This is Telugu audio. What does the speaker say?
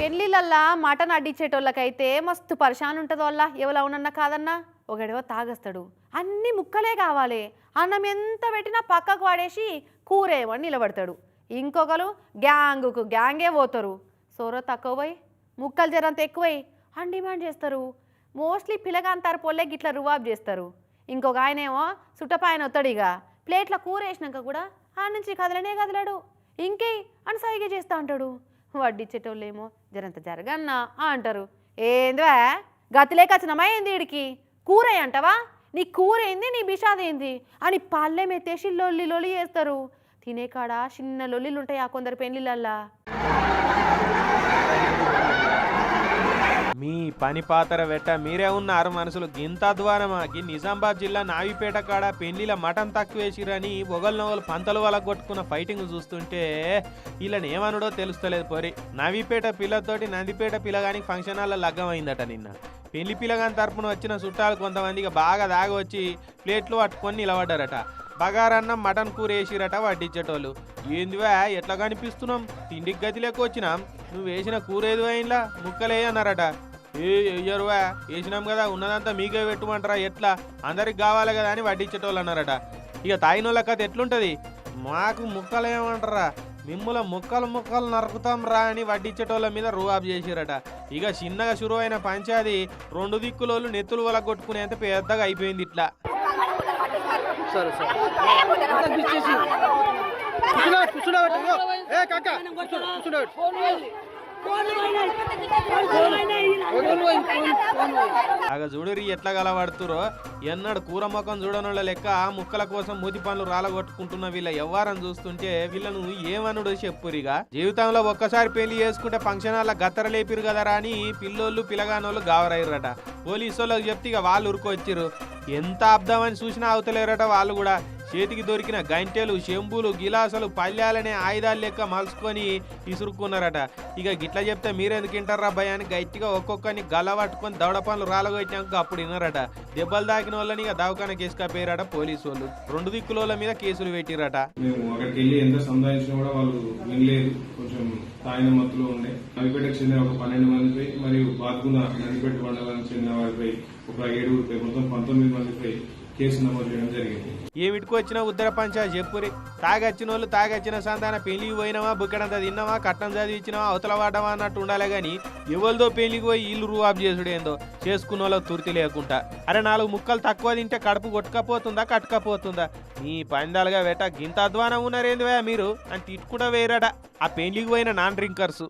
పెళ్ళిళ్ళల్లా మటన్ అడ్డించేటోళ్ళకైతే మస్తు పరిశాన్ ఉంటుంది వాళ్ళ ఎవరు అవునన్నా కాదన్నా? ఒకడేవో తాగస్తాడు. అన్ని ముక్కలే కావాలి. అన్నం ఎంత పెట్టినా పక్కకు వాడేసి కూరేమని నిలబడతాడు. ఇంకొకరు గ్యాంగుకు గ్యాంగే పోతారు. సోర తక్కువ పోయి ముక్కలు జరంత ఎక్కువై అని డిమాండ్ చేస్తారు. మోస్ట్లీ పిలగాంతారు పొల్లే గిట్లా రువాబ్ చేస్తారు. ఇంకొక ఆయన ఏమో సుట్టపాయన వస్తాడు ఇక ప్లేట్లో కూర వేసినాక కూడా ఆ నుంచి కదలనే కదలాడు. ఇంకే అని సైగ చేస్తా అంటాడు వడ్డిచ్చేటోళ్ళేమో జరంత జరగన్నా ఆ అంటారు. ఏందివా? గతిలేకొచ్చినమా ఏంది వీడికి కూర అంటావా? నీ కూర ఏంది నీ బిషాదేంది అని పల్లెం ఎత్తేసి లొల్లి లొల్లి చేస్తారు. తినే కాడ చిన్న లొల్లిలు ఉంటాయి ఆ కొందరు పెళ్ళిళ్ళల్లా పని పాతర వెట్ట మీరే ఉన్నారు మనసులు గింత అధ్వానమాకి నిజామాబాద్ జిల్లా నావిపేట కాడ పెళ్ళిల మటన్ తక్కువేసిరని ఒకళ్ళు పంతలు వాళ్ళ కొట్టుకున్న ఫైటింగ్ చూస్తుంటే వీళ్ళని ఏమనుడో తెలుస్తలేదు పోరి. నవిపేట పిల్లతోటి నందిపేట పిల్లగానికి ఫంక్షన్ హాల్లో లగ్గమైందట నిన్న. పెళ్ళి పిల్లగాని తరపున వచ్చిన చుట్టాలు కొంతమందికి బాగా దాగి వచ్చి ప్లేట్లు పట్టుకొని నిలబడ్డారట. బగారన్నం మటన్ కూర వేసిరట వడ్డించేటోళ్ళు ఏందివా ఎట్లా కనిపిస్తున్నాం? తిండికి గతి లెక్క వచ్చినాం. నువ్వు వేసిన కూర ఏదో అయినలా? ముక్కలే అన్నారట. ఏ ఎయ్యరువా వేసినాం కదా ఉన్నదంతా మీకే పెట్టుమంటారా ఎట్లా? అందరికి కావాలి కదా అని వడ్డించేటోళ్ళు అన్నారట. ఇక తాయినోళ్ళ కథ ఎట్లుంటది? మాకు ముక్కలు ఏమంటారా? మిమ్ముల ముక్కలు ముక్కలు నరుకుతాం రా అని వడ్డించేటోళ్ళ మీద రూఆబ్ చేసిరట ఇక చిన్నగా శురువైన పంచాది రెండు దిక్కులోళ్ళు నెత్తులు వల కొట్టుకునేంత పెద్దగా అయిపోయింది ఇట్లా. సరే సరే. ఆగ చూడురి ఎట్లా గలవాడుతురో ఎన్నడు కూర ముఖం చూడనోళ్ళ లెక్క ముక్కల కోసం మూతి పనులు రాలగొట్టుకుంటున్న వీళ్ళ ఎవ్వారం చూస్తుంటే వీళ్ళను ఏమనుడు చెప్పురిగా. జీవితంలో ఒక్కసారి పెళ్ళి చేసుకుంటే ఫంక్షన్ హాల్ గత్తర లేపిరు కదరా అని పిల్లోళ్ళు పిల్లగానోళ్ళు గావరయ్యారట పోలీసు వాళ్ళకి చెప్తే ఇక వాళ్ళు ఉరుకొచ్చిరు ఎంత అబ్దామని చూసినా అవతలేరట వాళ్ళు కూడా. చేతికి దొరికిన గంటెలు చెంబులు గిలాసులు పల్లెలనే ఆయుధాలు లెక్క మలుసుకొని ఇసురుక్కున్నారట ఇక గిట్లా చెప్తే మీరెందుకు వింటారా భయాన్ని గట్టిగా ఒక్కొక్కరిని గల పట్టుకొని దవడ పనులు రాలగొట్టినాక అప్పుడు విన్నారట. దెబ్బలు దాకిన వాళ్ళని ఇక దవాఖాన కేసుకపోయారట పోలీసు వాళ్ళు రెండు దిక్కుల మీద కేసులు పెట్టిరట. మేము అక్కడికి వెళ్ళి ఎంత సంపాదించినా కూడా వాళ్ళు వినలేదు. కొంచెం తాయిన మత్తులో ఉండే. నవిపేటకు చెందిన ఒక పన్నెండు మందిపై మరియు బాద్గున నందిపేట మండలానికి చెందిన వారిపై ఒక ఏడుగురిపై మొత్తం పంతొమ్మిది మందిపై కేసు నమోదు చేయడం జరిగింది. ఏమిటికి వచ్చిన ఉత్తర పంచా చెప్పురి. తాగొచ్చిన వాళ్ళు తాగొచ్చిన సంతాన పెళ్ళికి పోయినావా బుక్కడంత తిన్నావా కట్నం చదివించినావా అవతల వాడవా అన్నట్టు ఉండాలి గాని ఎవరిదో పెళ్ళికి పోయి ఇల్లు రూఆబ్ చేసుడు ఏందో చేసుకున్న వాళ్ళకి తుర్తి లేకుండా. అరే నాలుగు ముక్కలు తక్కువ తింటే కడుపు కొట్టుకపోతుందా కట్టుకపోతుందా? నీ పందాలుగా వెట గింత అధ్వానం ఉన్నారేందివా మీరు? అని తిట్టుకుండా వేరాడా ఆ పెళ్ళికి పోయిన నాన్ డ్రింకర్స్.